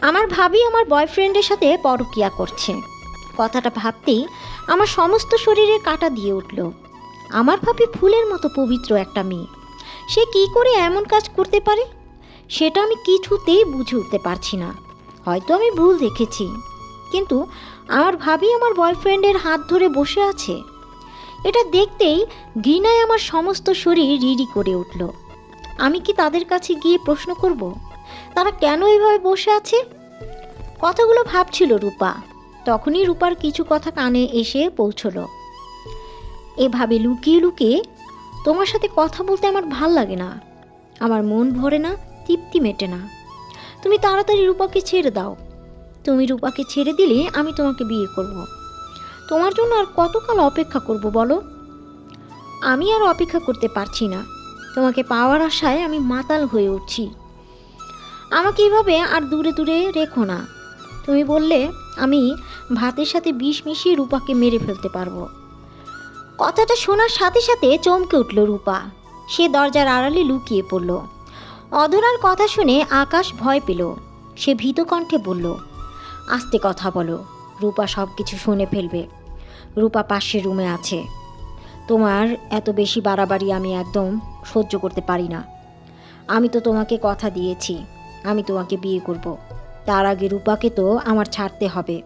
আমার ভাবি আমার বয়ফ্রেন্ডের সাথে পরকিয়া করছে। কথাটা ভাবতেই আমার সমস্ত শরীরে কাটা দিয়ে উঠল। আমার ভাবি ফুলের মতো পবিত্র একটা মেয়ে। সে কি করে এমন কাজ করতে পারে? সেটা আমি কিছুতেই বুঝে উঠতে পারছি না। হয়তো আমি ভুল দেখেছি। কিন্তু আমার ভাবি আমার বয়ফ্রেন্ডের হাত ধরে বসে আছে। এটা দেখতেই ঘৃণায় আমার সমস্ত শরীর রিডি করে উঠল। আমি কি তাদের কাছে গিয়ে প্রশ্ন করব? তারা কেন এইভাবে বসে আছে? কথাগুলো ভাবছিল রূপা। তখনই রূপার কিছু কথা কানে এসে পৌঁছলো। এভাবে লুকিয়ে লুকিয়ে তোমার সাথে কথা বলতে আমার ভালো লাগে না। আমার মন ভরে না, তৃপ্তি মেটে না। তুমি তাড়াতাড়ি রূপাকে ছেড়ে দাও। তুমি রূপাকে ছেড়ে দিলে আমি তোমাকে বিয়ে করব। তোমার জন্য আর কতকাল অপেক্ষা করব বলো? আমি আর অপেক্ষা করতে পারছি না। তোমাকে পাওয়ার আশায় আমি মাতাল হয়ে উঠছি। আমাকে এভাবে আর দূরে দূরে রেখো না। তুমি বললে, আমি ভাতের সাথে বিষ মিশিয়ে রূপাকে মেরে ফেলতে পারব। কথাটা শোনার সাথে সাথে চমকে উঠল রূপা। সে দরজার আড়ালে লুকিয়ে পড়ল। অধরার কথা শুনে আকাশ ভয় পেল। সে ভীত কণ্ঠে বলল, আস্তে কথা বলো, রূপা সব কিছু শুনে ফেলবে। রূপা পাশের রুমে আছে। তোমার এত বেশি বাড়াবাড়ি আমি একদম সহ্য করতে পারি না। আমি তো তোমাকে কথা দিয়েছি। আমি তোমাকে বিয়ে করব। তার আগে রূপাকে তো আমার ছাড়তে হবে।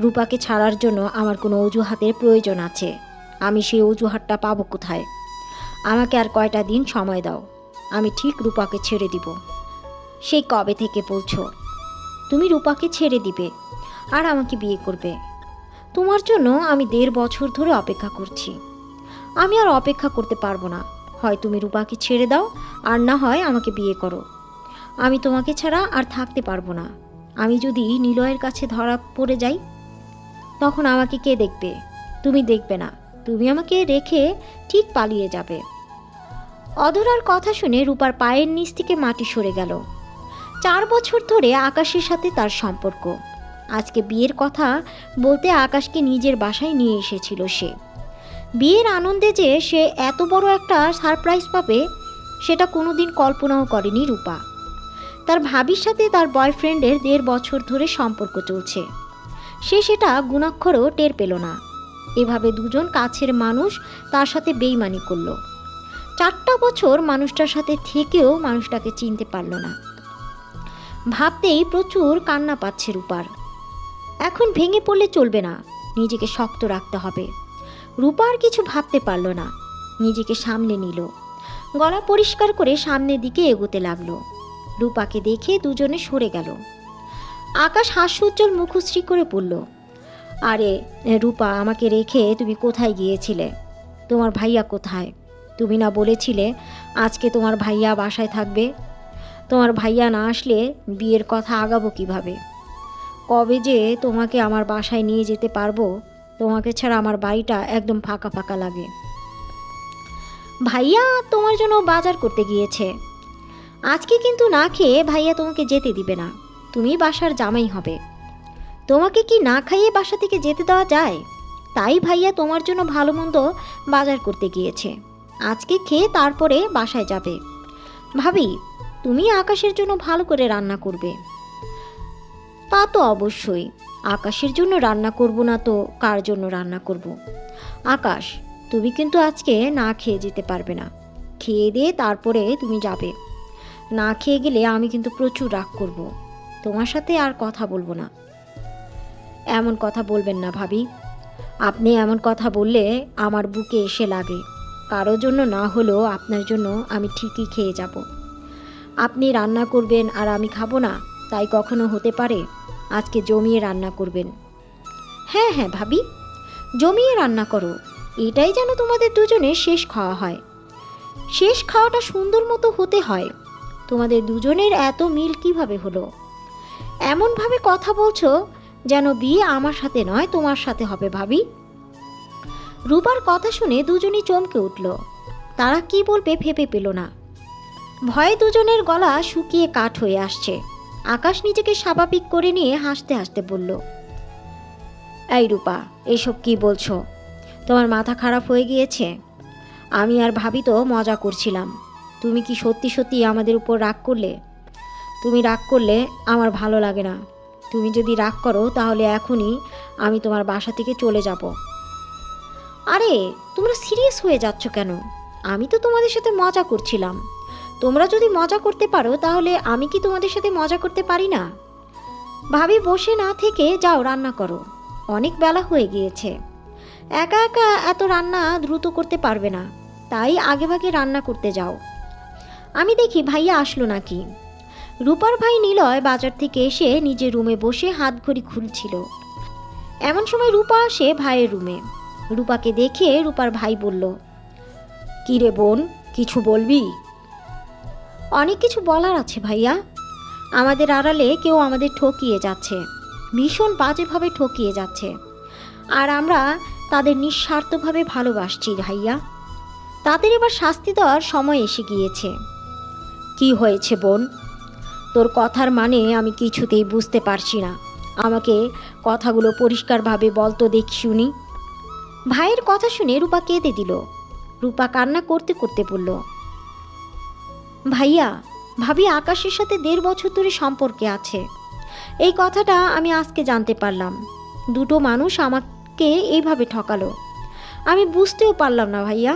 রূপাকে ছাড়ার জন্য আমার কোনো অজুহাতের প্রয়োজন আছে। আমি সেই অজুহাতটা পাবো কোথায়? আমাকে আর কয়টা দিন সময় দাও। আমি ঠিক রূপাকে ছেড়ে দিব। সেই কবে থেকে বলছো? তুমি রূপাকে ছেড়ে দিবে আর আমাকে বিয়ে করবে। তোমার জন্য আমি দেড় বছর ধরে অপেক্ষা করছি। আমি আর অপেক্ষা করতে পারব না। হয় তুমি রূপাকে ছেড়ে দাও আর না হয় আমাকে বিয়ে করো। আমি তোমাকে ছাড়া আর থাকতে পারব না। আমি যদি নিলয়ের কাছে ধরা পড়ে যাই, তখন আমাকে কে দেখবে? তুমি দেখবে না। তুমি আমাকে রেখে ঠিক পালিয়ে যাবে। অধরার কথা শুনে রূপার পায়ের নিচ থেকে মাটি সরে গেল। চার বছর ধরে আকাশের সাথে তার সম্পর্ক। আজকে বিয়ের কথা বলতে আকাশকে নিজের বাসায় নিয়ে এসেছিল সে। বিয়ের আনন্দে যে সে এত বড় একটা সারপ্রাইজ পাবে, সেটা কোনোদিন কল্পনাও করেনি রূপা। তার ভাবির সাথে তার বয়ফ্রেন্ডের দেড় বছর ধরে সম্পর্ক চলছে। সে সেটা গুণাক্ষরও টের পেল না। এভাবে দুজন কাছের মানুষ তার সাথে বেইমানি করল। চারটা বছর মানুষটার সাথে থেকেও মানুষটাকে চিনতে পারল না। ভাবতেই প্রচুর কান্না পাচ্ছে রূপার। এখন ভেঙে পড়লে চলবে না, নিজেকে শক্ত রাখতে হবে। রূপার কিছু ভাবতে পারল না, নিজেকে সামনে নিল। গলা পরিষ্কার করে সামনের দিকে এগোতে লাগল। রূপাকে দেখে দুজনে সরে গেল। আকাশ হাস্যোজ্জ্বল মুখশ্রী করে পড়ল আরে, রূপা, আমাকে রেখে তুমি কোথায় গিয়েছিলে? তোমার ভাইয়া কোথায়? তুমি না বলেছিলে আজকে তোমার ভাইয়া বাসায় থাকবে? তোমার ভাইয়া না আসলে বিয়ের কথা আগাবো কীভাবে? কবে যে তোমাকে আমার বাসায় নিয়ে যেতে পারব, তোমাকে ছাড়া আমার বাড়িটা একদম ফাঁকা ফাঁকা লাগে। ভাইয়া, তোমার জন্য বাজার করতে গিয়েছে। আজকে কিন্তু না খেয়ে ভাইয়া তোমাকে যেতে দিবে না। তুমি বাসার জামাই হবে। তোমাকে কি না খাইয়ে বাসা থেকে যেতে দেওয়া যায়? তাই ভাইয়া তোমার জন্য ভালো মন্দ বাজার করতে গিয়েছে। আজকে খেয়ে তারপরে বাসায় যাবে। ভাবি, তুমি আকাশের জন্য ভালো করে রান্না করবে। তা তো অবশ্যই। আকাশের জন্য রান্না করব না তো কার জন্য রান্না করব? আকাশ, তুমি কিন্তু আজকে না খেয়ে যেতে পারবে না। খেয়ে দিয়ে তারপরে তুমি যাবে। না খেয়ে গেলে আমি কিন্তু প্রচুর রাগ করব। তোমার সাথে আর কথা বলব না। এমন কথা বলবেন না ভাবি। আপনি এমন কথা বললে আমার বুকে এসে লাগে। কারও জন্য না হলেও আপনার জন্য আমি ঠিকই খেয়ে যাব। আপনি রান্না করবেন আর আমি খাব না, তাই কখনো হতে পারে? আজকে জমিয়ে রান্না করবেন। হ্যাঁ হ্যাঁ ভাবি। জমিয়ে রান্না করো। এটাই যেন তোমাদের দুজনের শেষ খাওয়া হয়। শেষ খাওয়াটা সুন্দর মতো হতে হয়। তোমাদের দুজনের এত মিল কীভাবে হলো? এমনভাবে কথা বলছো যেন বিয়ে আমার সাথে নয়, তোমার সাথে হবে ভাবি। রূপার কথা শুনে দুজনই চমকে উঠল। তারা কি বলবে ভেবে পেল না। ভয়ে দুজনের গলা শুকিয়ে কাঠ হয়ে আসছে। আকাশ নিজেকে স্বাভাবিক করে নিয়ে হাসতে হাসতে বলল, এই রূপা এইসব কি বলছো? তোমার মাথা খারাপ হয়ে গিয়েছে? আমি আর ভাবি তো মজা করছিলাম। তুমি কি সত্যি সত্যি আমাদের উপর রাগ করলে? তুমি রাগ করলে আমার ভালো লাগে না। তুমি যদি রাগ করো, তাহলে এখনই আমি তোমার বাসা থেকে চলে যাব। আরে, তোমরা সিরিয়াস হয়ে যাচ্ছ কেন? আমি তো তোমাদের সাথে মজা করছিলাম। তোমরা যদি মজা করতে পারো, তাহলে আমি কি তোমাদের সাথে মজা করতে পারি না? ভাবি, বসে না থেকে যাও, রান্না করো। অনেক বেলা হয়ে গিয়েছে। একা একা এত রান্না দ্রুত করতে পারবে না। তাই আগেভাগে রান্না করতে যাও। আমি দেখি ভাইয়া আসলো নাকি। রূপার ভাই নিলয় বাজার থেকে এসে নিজের রুমে বসে হাত ঘড়ি খুলছিল। এমন সময় রূপা আসে ভাইয়ের রুমে। রূপাকে দেখে রূপার ভাই বলল, "কি রে বোন, কিছু বলবি? অনেক কিছু বলার আছে ভাইয়া। আমাদের আড়ালে কেউ আমাদের ঠকিয়ে যাচ্ছে। ভীষণ বাজেভাবে ঠকিয়ে যাচ্ছে। আর আমরা তাদের নিঃস্বার্থভাবে ভালোবাসছি ভাইয়া। তাদের এবার শাস্তি দেওয়ার সময় এসে গিয়েছে। কি হয়েছে, বোন? তোর কথার মানে আমি কিছুতেই বুঝতে পারছি না। আমাকে কথাগুলো পরিষ্কারভাবে বলতো দেখি শুনি। ভাইয়ের কথা শুনে রূপা কেঁদে দিল। রূপা কান্না করতে করতে বলল, ভাইয়া, ভাবি আকাশের সাথে দেড় বছর ধরে সম্পর্কে আছে। এই কথাটা আমি আজকে জানতে পারলাম। দুটো মানুষ আমাকে এইভাবে ঠকালো। আমি বুঝতেও পারলাম না ভাইয়া।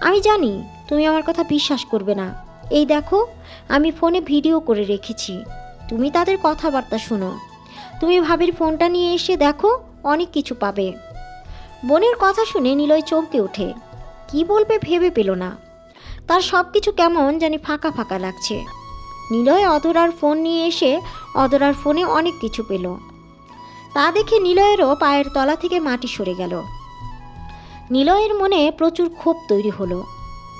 আমি জানি তুমি আমার কথা বিশ্বাস করবে না। এই দেখো, আমি ফোনে ভিডিও করে রেখেছি। তুমি তাদের কথাবার্তা শোনো। তুমি ভাবির ফোনটা নিয়ে এসে দেখো, অনেক কিছু পাবে। বোনের কথা শুনে নিলয় চমকে ওঠে। কি বলবে ভেবে পেল না। তার সব কিছু কেমন জানি ফাঁকা ফাঁকা লাগছে। নিলয় অধরার ফোন নিয়ে এসে অধরার ফোনে অনেক কিছু পেল। তা দেখে নিলয়েরও পায়ের তলা থেকে মাটি সরে গেল। নিলয়ের মনে প্রচুর ক্ষোভ তৈরি হলো।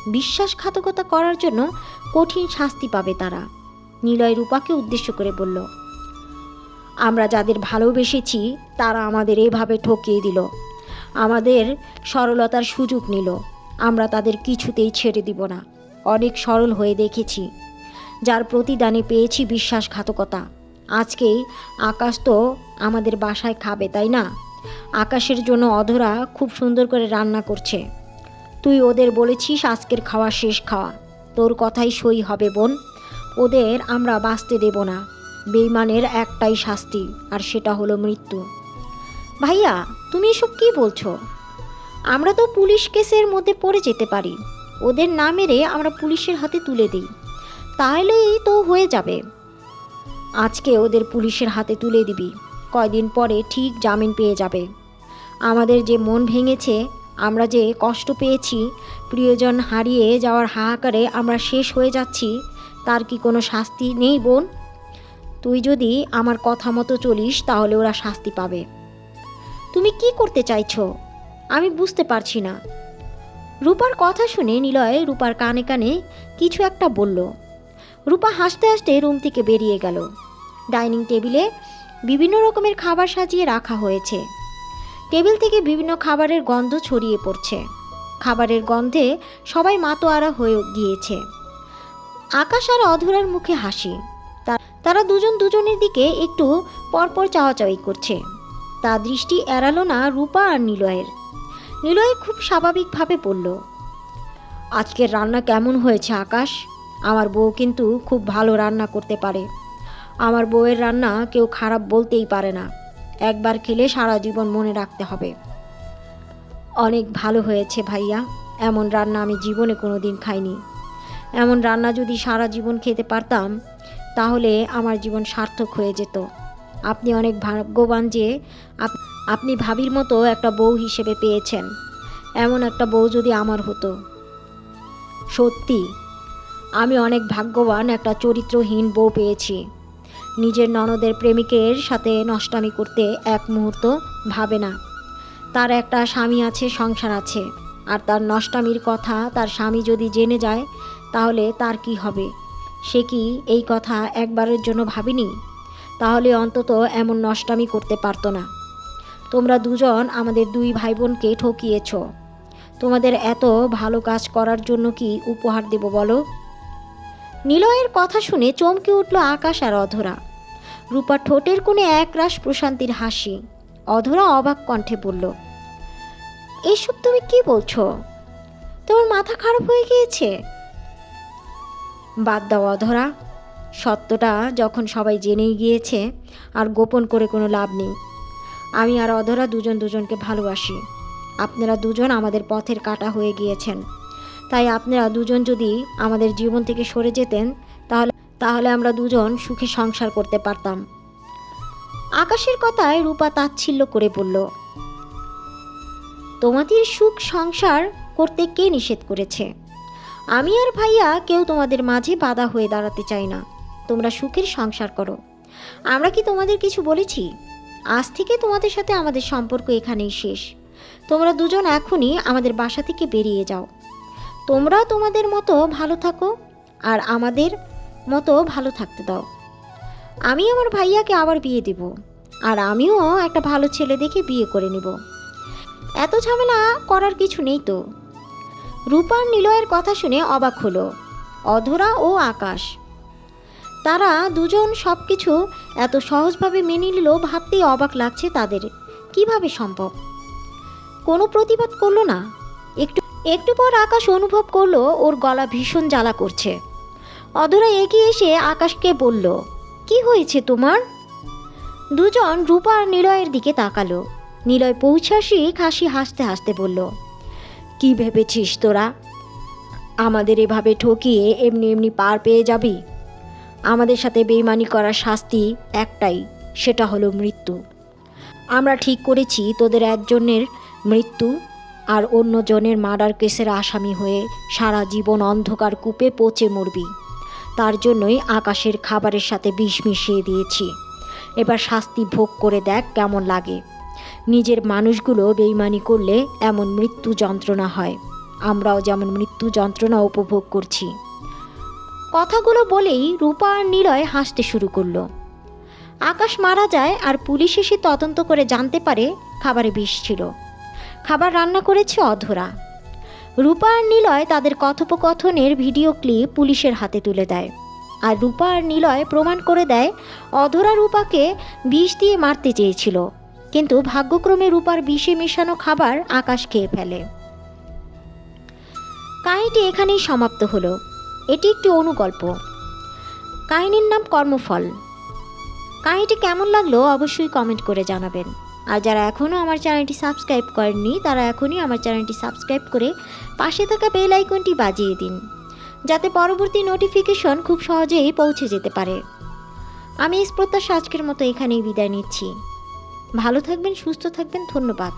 বিশ্বাসঘাতকতা করার জন্য কঠিন শাস্তি পাবে তারা। নিলয় রূপাকে উদ্দেশ্য করে বলল, আমরা যাদের ভালোবেসেছি, তারা আমাদের এভাবে ঠকিয়ে দিল। আমাদের সরলতার সুযোগ নিল। আমরা তাদের কিছুতেই ছেড়ে দিব না। অনেক সরল হয়ে দেখেছি। যার প্রতিদানে পেয়েছি বিশ্বাসঘাতকতা। আজকেই আকাশ তো আমাদের বাসায় খাবে, তাই না? আকাশের জন্য অধরা খুব সুন্দর করে রান্না করছে। তুই ওদের বলেছিস আজকের খাওয়া শেষ খাওয়া। তোর কথাই সই হবে, বোন। ওদের আমরা বাঁচতে দেব না। বেইমানের একটাই শাস্তি, আর সেটা হলো মৃত্যু। ভাইয়া, তুমি এসব কী বলছো? আমরা তো পুলিশ কেসের মধ্যে পড়ে যেতে পারি। ওদের না মেরে আমরা পুলিশের হাতে তুলে দিই। তাহলেই তো হয়ে যাবে। আজকে ওদের পুলিশের হাতে তুলে দিবি। কয়দিন পরে ঠিক জামিন পেয়ে যাবে। আমাদের যে মন ভেঙেছে আমরা যে কষ্ট পেয়েছি, প্রিয়জন হারিয়ে যাওয়ার হাহাকারে আমরা শেষ হয়ে যাচ্ছি, তার কি কোনো শাস্তি নেই বোন? তুই যদি আমার কথা মতো চলিস, তাহলে ওরা শাস্তি পাবে। তুমি কি করতে চাইছো? আমি বুঝতে পারছি না। রূপার কথা শুনে নিলয় রূপার কানে কানে কিছু একটা বলল। রূপা হাসতে হাসতে রুম থেকে বেরিয়ে গেল। ডাইনিং টেবিলে বিভিন্ন রকমের খাবার সাজিয়ে রাখা হয়েছে। টেবিল থেকে বিভিন্ন খাবারের গন্ধ ছড়িয়ে পড়ছে। খাবারের গন্ধে সবাই মাতোয়ারা হয়ে গিয়েছে। আকাশ আর অধরার মুখে হাসি। তারা দুজন দুজনের দিকে একটু পরপর চাওয়াচাওয়ি করছে। তা দৃষ্টি এড়ালো না রূপা আর নিলয়ের। নিলয় খুব স্বাভাবিকভাবে বলল, আজকের রান্না কেমন হয়েছে আকাশ? আমার বউ কিন্তু খুব ভালো রান্না করতে পারে। আমার বউয়ের রান্না কেউ খারাপ বলতেই পারে না। একবার খেলে সারা জীবন মনে রাখতে হবে। অনেক ভালো হয়েছে ভাইয়া, এমন রান্না আমি জীবনে কোনো দিন খাইনি। এমন রান্না যদি সারা জীবন খেতে পারতাম, তাহলে আমার জীবন সার্থক হয়ে যেত। আপনি অনেক ভাগ্যবান যে আপ- আপনি ভাবির মতো একটা বউ হিসেবে পেয়েছেন। এমন একটা বউ যদি আমার হতো। সত্যি, আমি অনেক ভাগ্যবান একটা চরিত্রহীন বউ পেয়েছি। নিজের ননদের প্রেমিকের সাথে নষ্টামি করতে এক মুহূর্ত ভাবে না। তার একটা স্বামী আছে, সংসার আছে। আর তার নষ্টামির কথা তার স্বামী যদি জেনে যায়, তাহলে তার কি হবে? সে কি এই কথা একবারের জন্য ভাবিনি? তাহলে অন্তত এমন নষ্টামি করতে পারতো না। তোমরা দুজন আমাদের দুই ভাই বোনকে ঠকিয়েছ। তোমাদের এত ভালো কাজ করার জন্য কি উপহার দেব বলো? নিলয়ের কথা শুনে চমকে উঠল আকাশ আর অধরা। রূপা ঠোঁটের কোণে একরাশ প্রশান্তির হাসি। অধরা অবাক কণ্ঠে বলল, এসব তুমি কি বলছো? তোমার মাথা খারাপ হয়ে গিয়েছে? বাদ দাও অধরা। সত্যটা যখন সবাই জেনেই গিয়েছে, আর গোপন করে কোনো লাভ নেই। আমি আর অধরা দুজন দুজনকে ভালোবাসি। আপনারা দুজন আমাদের পথের কাটা হয়ে গিয়েছেন। তাই আপনারা দুজন যদি আমাদের জীবন থেকে সরে যেতেন তাহলে আমরা দুজন সুখে সংসার করতে পারতাম। আকাশের কথায় রূপা তাচ্ছিল্য করে বলল, তোমাদের সুখ সংসার করতে কে নিষেধ করেছে? আমি আর ভাইয়া কেউ তোমাদের মাঝে বাধা হয়ে দাঁড়াতে চাই না। তোমরা সুখের সংসার করো। আমরা কি তোমাদের কিছু বলেছি? আজ থেকে তোমাদের সাথে আমাদের সম্পর্ক এখানেই শেষ। তোমরা দুজন এখনই আমাদের বাসা থেকে বেরিয়ে যাও। তোমরা তোমাদের মতো ভালো থাকো, আর আমাদের মতো ভালো থাকতে দাও। আমি আমার ভাইয়াকে আবার বিয়ে দেব, আর আমিও একটা ভালো ছেলে দেখে বিয়ে করে নেব। এত ঝামেলা করার কিছু নেই তো। রূপার নিলয়ের কথা শুনে অবাক হলো, অধরা ও আকাশ। তারা দুজন সব কিছু এত সহজভাবে মেনে নিল ভাবতেই অবাক লাগছে তাদের, কীভাবে সম্ভব? কোনো প্রতিবাদ করল না। একটু একটু পর আকাশ অনুভব করল ওর গলা ভীষণ জ্বালা করছে। অধরা এগিয়ে এসে আকাশকে বলল, কি হয়েছে তোমার? দুজন রূপা আর নিলয়ের দিকে তাকালো। নিলয় পৌঁছাসি খাসি হাসতে হাসতে বলল, কি ভেবেছিস তোরা? আমাদের এভাবে ঠকিয়ে এমনি এমনি পার পেয়ে যাবি? আমাদের সাথে বেইমানি করার শাস্তি একটাই, সেটা হলো মৃত্যু। আমরা ঠিক করেছি তোদের একজনের মৃত্যু আর অন্যজনের মার্ডার কেসের আসামি হয়ে সারা জীবন অন্ধকার কূপে পচে মরবি। তার জন্যই আকাশের খাবারের সাথে বিষ মিশিয়ে দিয়েছি। এবার শাস্তি ভোগ করে দেখ কেমন লাগে। নিজের মানুষগুলো বেইমানি করলে এমন মৃত্যু যন্ত্রণা হয়। আমরাও যেমন মৃত্যু যন্ত্রণা উপভোগ করছি। কথাগুলো বলেই রূপা আর নিলয় হাসতে শুরু করল। আকাশ মারা যায় আর পুলিশ এসে তদন্ত করে জানতে পারে খাবারে বিষ ছিল। খাবার রান্না করেছে অধরা। রূপা আর নিলয় তাদের কথোপকথনের ভিডিও ক্লিপ পুলিশের হাতে তুলে দেয়। আর রূপা আর নিলয় প্রমাণ করে দেয়, অধরা রূপাকে বিষ দিয়ে মারতে চেয়েছিল, কিন্তু ভাগ্যক্রমে রূপার বিষে মেশানো খাবার আকাশ খেয়ে ফেলে। কাহিনীটি এখানেই সমাপ্ত হলো। এটি একটি অনুগল্প। কাহিনীর নাম কর্মফল। কাহিনীটি কেমন লাগল অবশ্যই কমেন্ট করে জানাবেন। আর যারা এখনও আমার চ্যানেলটি সাবস্ক্রাইব করেননি, তারা এখনই আমার চ্যানেলটি সাবস্ক্রাইব করে পাশে থাকা বেল আইকনটি বাজিয়ে দিন, যাতে পরবর্তী নোটিফিকেশন খুব সহজেই পৌঁছে যেতে পারে। আমি ইস প্রত্যাশা আজকের মতো এখানেই বিদায় নিচ্ছি। ভালো থাকবেন, সুস্থ থাকবেন, ধন্যবাদ।